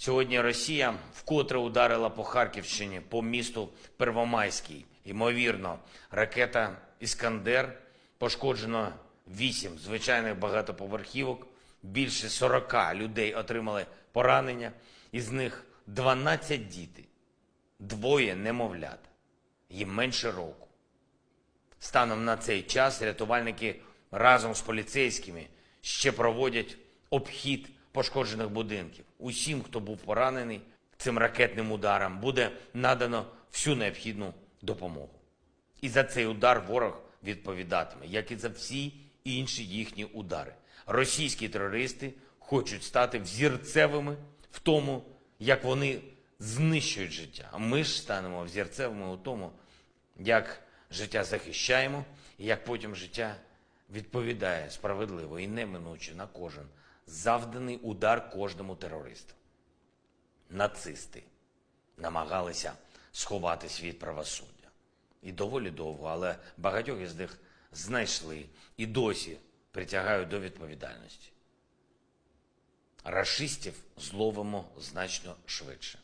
Сьогодні Росія вкотре ударила по Харківщині, по місту Первомайський. Ймовірно, ракета Іскандер пошкоджено 8 звичайних багатоповерхівок. Більше 40 людей отримали поранення, із них 12 діти, двоє немовлят, їм менше року. Станом на цей час рятувальники разом з поліцейськими ще проводять обхід пошкоджених будинків. Усім, хто був поранений цим ракетним ударом, буде надано всю необхідну допомогу. І за цей удар ворог відповідатиме, як і за всі інші їхні удари. Російські терористи хочуть стати взірцевими в тому, як вони знищують життя. А ми ж станемо взірцевими у тому, як життя захищаємо, і як потім життя відповідає справедливо і неминуче на кожен завданий удар кожному терористу. Нацисти намагалися сховатись від правосуддя. І доволі довго, але багатьох із них знайшли і досі притягають до відповідальності. Рашистів зловимо значно швидше.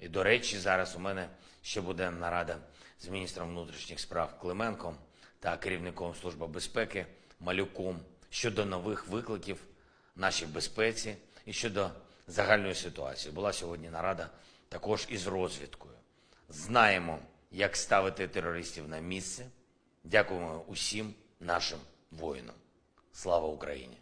І, до речі, зараз у мене ще буде нарада з міністром внутрішніх справ Клименком та керівником Служби безпеки Малюком щодо нових викликів нашій безпеці і щодо загальної ситуації. Була сьогодні нарада також із розвідкою. Знаємо, як ставити терористів на місце. Дякуємо усім нашим воїнам. Слава Україні!